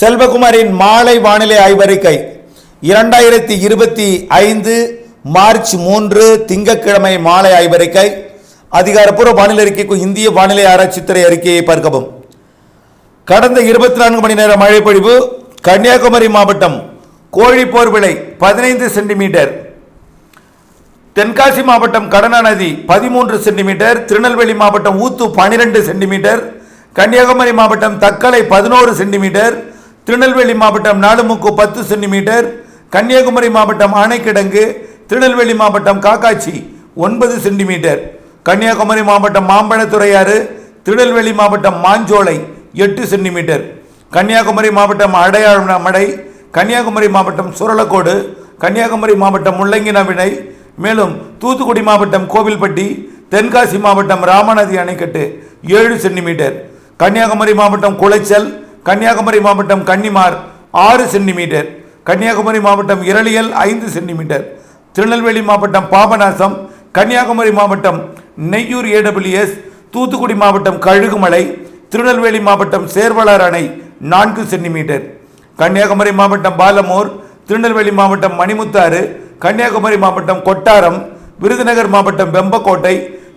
செல்வகுமாரின் மாலை வானிலை ஆய்வறிக்கை. இரண்டாயிரத்தி இருபத்தி ஐந்து மார்ச் மூன்று திங்கட்கிழமை மாலை ஆய்வறிக்கை. அதிகாரப்பூர்வ வானிலை அறிக்கைக்கு இந்திய வானிலை ஆராய்ச்சித்துறை அறிக்கையை பார்க்கவும். கடந்த இருபத்தி நான்கு மணி நேர மழை பொழிவு கன்னியாகுமரி மாவட்டம் கோழிப்போர் விலை பதினைந்து சென்டிமீட்டர். தென்காசி மாவட்டம் கடனா நதி பதிமூன்று சென்டிமீட்டர். திருநெல்வேலி மாவட்டம் ஊத்து பனிரெண்டு சென்டிமீட்டர். கன்னியாகுமரி மாவட்டம் தக்கலை பதினோரு சென்டிமீட்டர். திருநெல்வேலி மாவட்டம் நாலுமுக்கு பத்து சென்டிமீட்டர் கன்னியாகுமரி மாவட்டம் ஆனைக்கிடங்கு திருநெல்வேலி மாவட்டம் காக்காச்சி ஒன்பது சென்டிமீட்டர் கன்னியாகுமரி மாவட்டம் மாம்பழத்துறையாறு திருநெல்வேலி மாவட்டம் மாஞ்சோலை எட்டு சென்டிமீட்டர் கன்னியாகுமரி மாவட்டம் அடையாளமடை கன்னியாகுமரி மாவட்டம் சுரலக்கோடு கன்னியாகுமரி மாவட்டம் முள்ளங்கினவினை மேலும் தூத்துக்குடி மாவட்டம் கோவில்பட்டி தென்காசி மாவட்டம் ராமநதி அணைக்கட்டு ஏழு சென்டிமீட்டர் கன்னியாகுமரி மாவட்டம் குளைச்சல் கன்னியாகுமரி மாவட்டம் கன்னிமார் ஆறு சென்டிமீட்டர் கன்னியாகுமரி மாவட்டம் இரளியல் ஐந்து சென்டிமீட்டர் திருநெல்வேலி மாவட்டம் பாபநாசம் கன்னியாகுமரி மாவட்டம் நெய்யூர் ஏடபிள்யூஎஸ் தூத்துக்குடி மாவட்டம் கழுகுமலை திருநெல்வேலி மாவட்டம் சேர்வலார் அணை நான்கு சென்டிமீட்டர். கன்னியாகுமரி மாவட்டம் பாலமூர் திருநெல்வேலி மாவட்டம் மணிமுத்தாறு கன்னியாகுமரி மாவட்டம் கொட்டாரம் விருதுநகர் மாவட்டம் வெம்பக்கோட்டை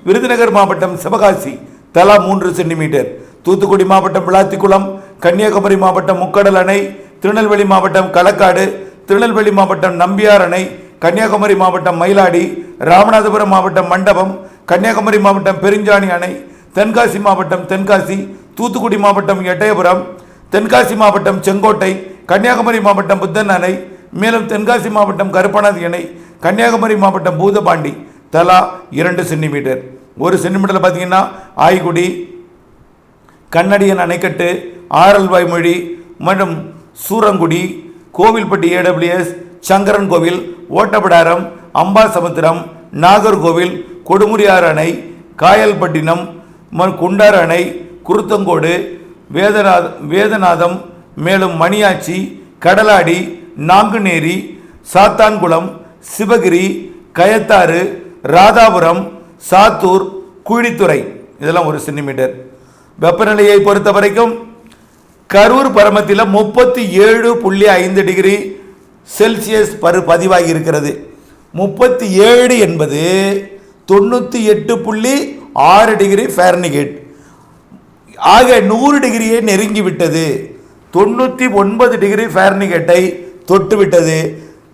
விருதுநகர் மாவட்டம் சிவகாசி தலா மூன்று சென்டிமீட்டர். தூத்துக்குடி மாவட்டம் விளாத்திக்குளம் கன்னியாகுமரி மாவட்டம் முக்கடல் அணை திருநெல்வேலி மாவட்டம் களக்காடு திருநெல்வேலி மாவட்டம் நம்பியார் அணை கன்னியாகுமரி மாவட்டம் மயிலாடி ராமநாதபுரம் மாவட்டம் மண்டபம் கன்னியாகுமரி மாவட்டம் பெருஞ்சாணி அணை தென்காசி மாவட்டம் தென்காசி தூத்துக்குடி மாவட்டம் எட்டயபுரம் தென்காசி மாவட்டம் செங்கோட்டை கன்னியாகுமரி மாவட்டம் புத்தன் அணை மேலும் தென்காசி மாவட்டம் கருப்பநாதி அணை கன்னியாகுமரி மாவட்டம் பூதபாண்டி தலா இரண்டு சென்டிமீட்டர். ஒரு சென்டிமீட்டரில் பார்த்தீங்கன்னா ஆய்குடி கண்ணடியன் அணைக்கட்டு ஆரல்வாய் மொழி மற்றும் சூரங்குடி கோவில்பட்டி ஏடபிள்யூஎஸ் சங்கரன் கோவில் ஓட்டப்பிடாரம் அம்பாசமுத்திரம் நாகர்கோவில் கொடுமுடியார் அணை காயல்பட்டினம் குண்டார் அணை குருத்தங்கோடு வேதநாத வேதநாதம் மேலும் மணியாச்சி கடலாடி நாங்குநேரி சாத்தான்குளம் சிவகிரி கயத்தாறு ராதாபுரம் சாத்தூர் குழித்துறை. இதெல்லாம் ஒரு சென்டிமீட்டர். வெப்பநிலையை பொறுத்த வரைக்கும் கரூர் பரமத்தில் முப்பத்தி ஏழு புள்ளி ஐந்து டிகிரி செல்சியஸ் பரு பதிவாகி இருக்கிறது. முப்பத்தி ஏழு என்பது தொண்ணூற்றி எட்டு புள்ளி ஆறு டிகிரி ஃபேர்னிகேட் ஆக நூறு டிகிரியை நெருங்கி விட்டது. தொண்ணூற்றி ஒன்பது டிகிரி ஃபேர்னிகேட்டை தொட்டுவிட்டது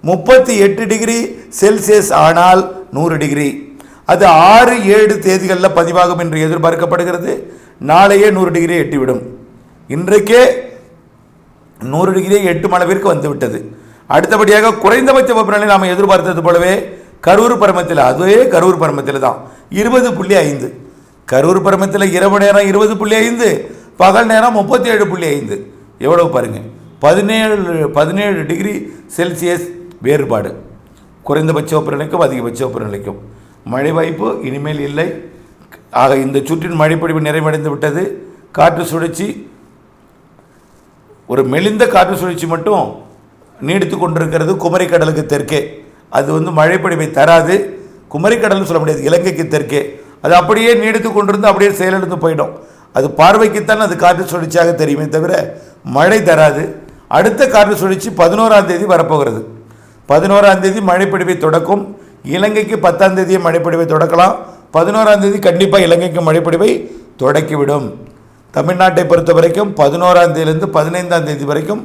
முப்பத்தி எட்டு டிகிரி செல்சியஸ் ஆனால் நூறு டிகிரி. அது ஆறு ஏழு தேதிகளில் பதிவாகும் என்று எதிர்பார்க்கப்படுகிறது. நாளையே நூறு டிகிரி எட்டிவிடும். இன்றைக்கே நூறு டிகிரி எட்டும் அளவிற்கு வந்துவிட்டது அடுத்தபடியாக குறைந்தபட்ச வெப்பநிலை நாம் எதிர்பார்த்தது போலவே கரூர் பருமத்தில் அதுவே கரூர் பருமத்தில் தான். இருபது புள்ளி ஐந்து. கரூர் பருமத்தில் இரவு நேரம் இருபது புள்ளி ஐந்து பகல் நேரம் முப்பத்தி ஏழு புள்ளி ஐந்து. எவ்வளவு பாருங்கள் பதினேழு பதினேழு டிகிரி செல்சியஸ் வேறுபாடு. குறைந்தபட்ச வெப்பநிலைக்கும் அதிகபட்ச வெப்பநிலைக்கும். மழை வாய்ப்பு இனிமேல் இல்லை. ஆக இந்த சுற்றின் மழைப்பொழிவு நிறைவடைந்து விட்டது. காற்று சுழற்சி ஒரு மெலிந்த காற்று சுழற்சி மட்டும் நீடித்து கொண்டிருக்கிறது. குமரிக்கடலுக்கு தெற்கே. அது வந்து மழைப்பொழிவை தராது. குமரிக்கடல்னு சொல்ல முடியாது இலங்கைக்கு தெற்கே. அது அப்படியே நீடித்து கொண்டிருந்து அப்படியே செயலிழந்து போயிடும். அது பார்வைக்குத்தான் அது காற்று சுழற்சியாக தெரியுமே தவிர மழை தராது. அடுத்த காற்று சுழற்சி பதினோராம் தேதி வரப்போகிறது. பதினோராம் தேதி மழைப்பிடிவை தொடக்கும். இலங்கைக்கு பத்தாம் தேதியை மழைப்பிடிவை தொடக்கலாம். பதினோராம் தேதி கண்டிப்பாக இலங்கைக்கு மழைப்பிடிவை தொடக்கிவிடும். தமிழ்நாட்டை பொறுத்த வரைக்கும் பதினோராம் தேதியிலிருந்து பதினைந்தாம் தேதி வரைக்கும்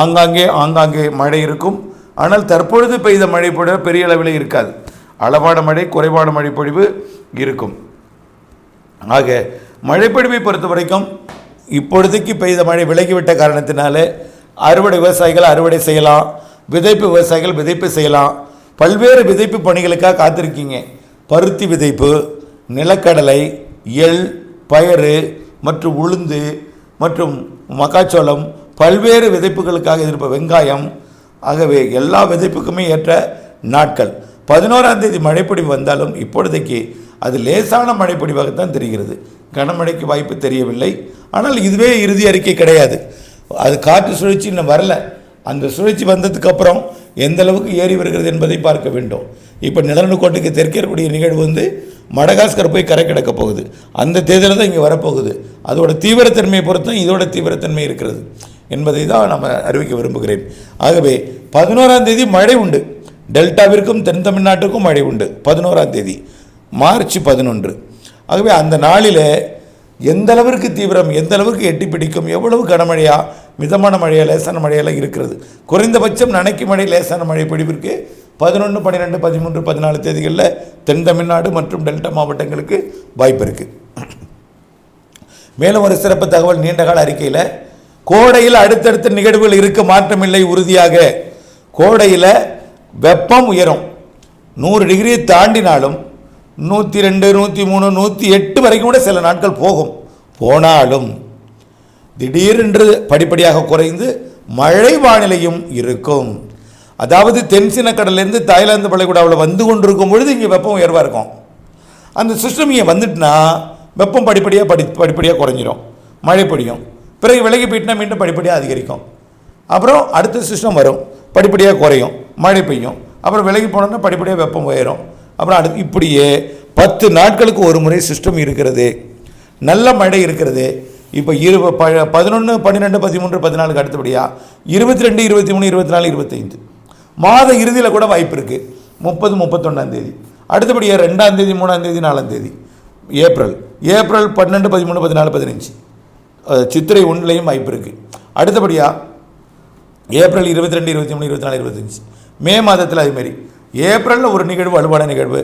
ஆங்காங்கே ஆங்காங்கே மழை இருக்கும். ஆனால் தற்பொழுது பெய்த மழை பொழிவு பெரிய அளவில் இருக்காது. அளவான மழை குறைவான மழை பொழிவு இருக்கும். ஆக மழைப்பொழிவை பொறுத்த வரைக்கும் இப்பொழுதைக்கு பெய்த மழை விலகிவிட்ட காரணத்தினால அறுவடை விவசாயிகள் அறுவடை செய்யலாம். விதைப்பு விவசாயிகள் விதைப்பு செய்யலாம். பல்வேறு விதைப்பு பணிகளுக்காக காத்திருக்கீங்க. பருத்தி விதைப்பு நிலக்கடலை எள் பயறு மற்றும் உளுந்து மற்றும் மக்காச்சோளம் பல்வேறு விதைப்புகளுக்காக இருப்ப வெங்காயம். ஆகவே எல்லா விதைப்புக்குமே ஏற்ற நாட்கள். பதினோராம் தேதி மழைப்பொடிவு வந்தாலும் இப்பொழுதைக்கு அது லேசான மழைப்பொடிவாகத்தான் தெரிகிறது. கனமழைக்கு வாய்ப்பு தெரியவில்லை. ஆனால் இதுவே இறுதி அறிக்கை கிடையாது. அது காற்று சுழற்சி இன்னும் வரல. அந்த சுழற்சி வந்ததுக்கப்புறம் எந்தளவுக்கு எந்த அளவுக்கு ஏறி வருகிறது என்பதை பார்க்க வேண்டும். இப்போ நிலநடுக்கோட்டுக்கு தெற்கே இருக்கக்கூடிய நிகழ்வு வந்து மடகாஸ்கர் போய் கரை கிடக்க போகுது. அந்த தேர்தலில் தான் இங்கே வரப்போகுது. அதோட தீவிரத்தன்மையை பொறுத்தும் இதோட தீவிரத்தன்மை இருக்கிறது என்பதை தான் நம்ம அறிவிக்க விரும்புகிறேன். ஆகவே பதினோராம் தேதி மழை உண்டு. டெல்டாவிற்கும் தென் தமிழ்நாட்டுக்கும் மழை உண்டு. பதினோராம் தேதி மார்ச் பதினொன்று. ஆகவே அந்த நாளில் எந்த அளவிற்கு தீவிரம் எந்த அளவிற்கு எட்டி பிடிக்கும் எவ்வளவு கனமழையா மிதமான மழையா லேசான மழையெல்லாம் இருக்கிறது. குறைந்தபட்சம் நனைக்கு மழை லேசான மழை பிடிப்பிற்கு பதினொன்று பன்னிரெண்டு பதிமூன்று பதினாலு தேதிகளில் தென் தமிழ்நாடு மற்றும் டெல்டா மாவட்டங்களுக்கு வாய்ப்பு இருக்குது மேலும் ஒரு சிறப்பு தகவல் நீண்டகால அறிக்கையில் கோடையில் அடுத்தடுத்த நிகழ்வுகள் இருக்க மாற்றமில்லை உறுதியாக. கோடையில் வெப்பம் உயரும். நூறு டிகிரியை தாண்டினாலும் நூற்றி ரெண்டு நூற்றி மூணு நூற்றி எட்டு வரைக்கும் கூட சில நாட்கள் போகும். போனாலும் திடீரென்று படிப்படியாக குறைந்து மழை வானிலையும் இருக்கும். அதாவது தென்சின கடல்லேருந்து தாய்லாந்து பள்ளிக்கூடாவில் வந்து கொண்டிருக்கும் பொழுது இங்கே வெப்பம் உயர்வாக இருக்கும். அந்த சிஸ்டம் இங்கே வந்துட்டுனா வெப்பம் படிப்படியாக படி படிப்படியாக குறைஞ்சிரும். மழை பொழியும் பிறகு விலகி போயிட்டுனா மீண்டும் படிப்படியாக அதிகரிக்கும். அப்புறம் அடுத்த சிஸ்டம் வரும். படிப்படியாக குறையும். மழை பெய்யும். அப்புறம் விலகி போனோன்னா படிப்படியாக வெப்பம் உயரும். அப்புறம் அடுத்து இப்படியே பத்து நாட்களுக்கு ஒரு முறை சிஸ்டம் இருக்கிறது. நல்ல மழை இருக்கிறது. இப்போ இரு ப பதினொன்று பன்னிரெண்டு பதிமூன்று பதினாலுக்கு அடுத்தபடியாக இருபத்தி ரெண்டு இருபத்தி மூணு இருபத்தி நாலு இருபத்தைந்து மாத இறுதியில் கூட வாய்ப்பு இருக்குது முப்பது முப்பத்தொன்னாம் தேதி. அடுத்தபடியாக ரெண்டாம் தேதி மூணாம் தேதி நாலாம் தேதி. ஏப்ரல். ஏப்ரல் பன்னெண்டு பதிமூணு பதினாலு பதினஞ்சு. சித்திரை ஒன்றுலையும் வாய்ப்பு இருக்குது அடுத்தபடியாக ஏப்ரல் இருபத்தி ரெண்டு இருபத்தி மூணு இருபத்தி நாலு இருபத்தஞ்சி. மே மாதத்தில் அதுமாரி ஏப்ரலில் ஒரு நிகழ்வு வலுவான நிகழ்வு.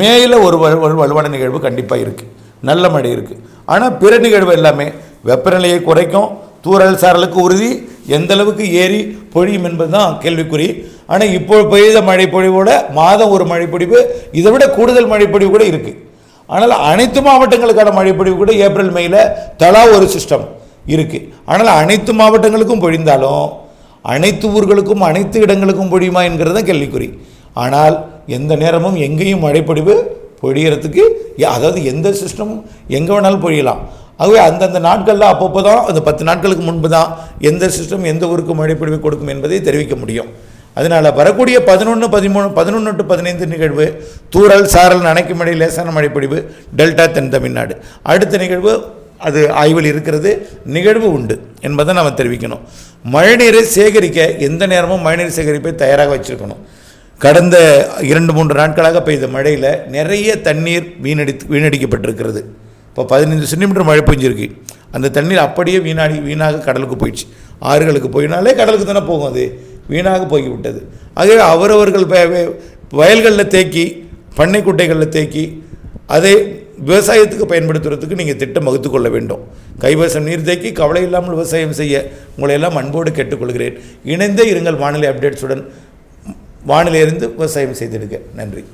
மேயில் ஒரு வலு வலுவான நிகழ்வு கண்டிப்பாக இருக்குது நல்ல மழை இருக்குது ஆனால் பிற நிகழ்வு எல்லாமே வெப்பநிலையை குறைக்கும். தூரல் சாரலுக்கு உறுதி. எந்தளவுக்கு ஏறி பொழியும் என்பது தான் கேள்விக்குறி. ஆனால் இப்போ பெய்த மழைப்பொழிவோட மாதம் ஒரு மழைப்பொழிவு இதை விட கூடுதல் மழைப்பொழிவு கூட இருக்குது ஆனால் அனைத்து மாவட்டங்களுக்கான மழைப்பொழிவு கூட ஏப்ரல் மேயில் தலா ஒரு சிஸ்டம் இருக்குது ஆனால் அனைத்து மாவட்டங்களுக்கும் பொழிந்தாலும் அனைத்து ஊர்களுக்கும் அனைத்து இடங்களுக்கும் பொழியுமா என்கிறது தான் கேள்விக்குறி. ஆனால் எந்த நேரமும் எங்கேயும் மழைப்பொழிவு பொழியறதுக்கு அதாவது எந்த சிஸ்டமும் எங்கே வேணாலும் பொழியலாம். ஆகவே அந்தந்த நாட்களில் அப்பப்போ தான் அந்த பத்து நாட்களுக்கு முன்பு தான் எந்த சிஸ்டம் எந்த ஊருக்கு மழைப்பொழிவு கொடுக்கும் என்பதை தெரிவிக்க முடியும். அதனால் வரக்கூடிய பதினொன்று பதிமூணு பதினொன்று டு பதினைந்து நிகழ்வு தூரல் சாரல் நனைக்கும் மழை லேசான மழைப்பொழிவு டெல்டா தென் தமிழ்நாடு. அடுத்த நிகழ்வு அது ஆய்வில் இருக்கிறது நிகழ்வு உண்டு என்பதை நாம் தெரிவிக்கணும். மழைநீரை சேகரிக்க எந்த நேரமும் மழைநீர் சேகரிப்பை தயாராக வச்சுருக்கணும். கடந்த இரண்டு மூன்று நாட்களாக பெய்த மழையில் நிறைய தண்ணீர் வீணடி வீணடிக்கப்பட்டிருக்கிறது. இப்போ பதினைந்து சென்டிமீட்டர் மழை பெஞ்சிருக்கு. அந்த தண்ணீர் அப்படியே வீணாடி வீணாக கடலுக்கு போயிடுச்சு. ஆறுகளுக்கு போயினாலே கடலுக்கு தானே போகும் அது. வீணாக போய்விட்டது. ஆகவே அவரவர்கள் வயல்களில் தேக்கி பண்ணை குட்டைகளில் தேக்கி அதை விவசாயத்துக்கு பயன்படுத்துறதுக்கு நீங்கள் திட்டம் வகுத்து கொள்ள வேண்டும். கைவசம் நீர் தேக்கி கவலை இல்லாமல் விவசாயம் செய்ய உங்களை எல்லாம் அன்போடு கேட்டுக்கொள்கிறேன். இணைந்தே இருங்கள் வானிலை அப்டேட்ஸுடன். வானிலையிலிருந்து விவசாயம் செய்திடுங்க. நன்றி.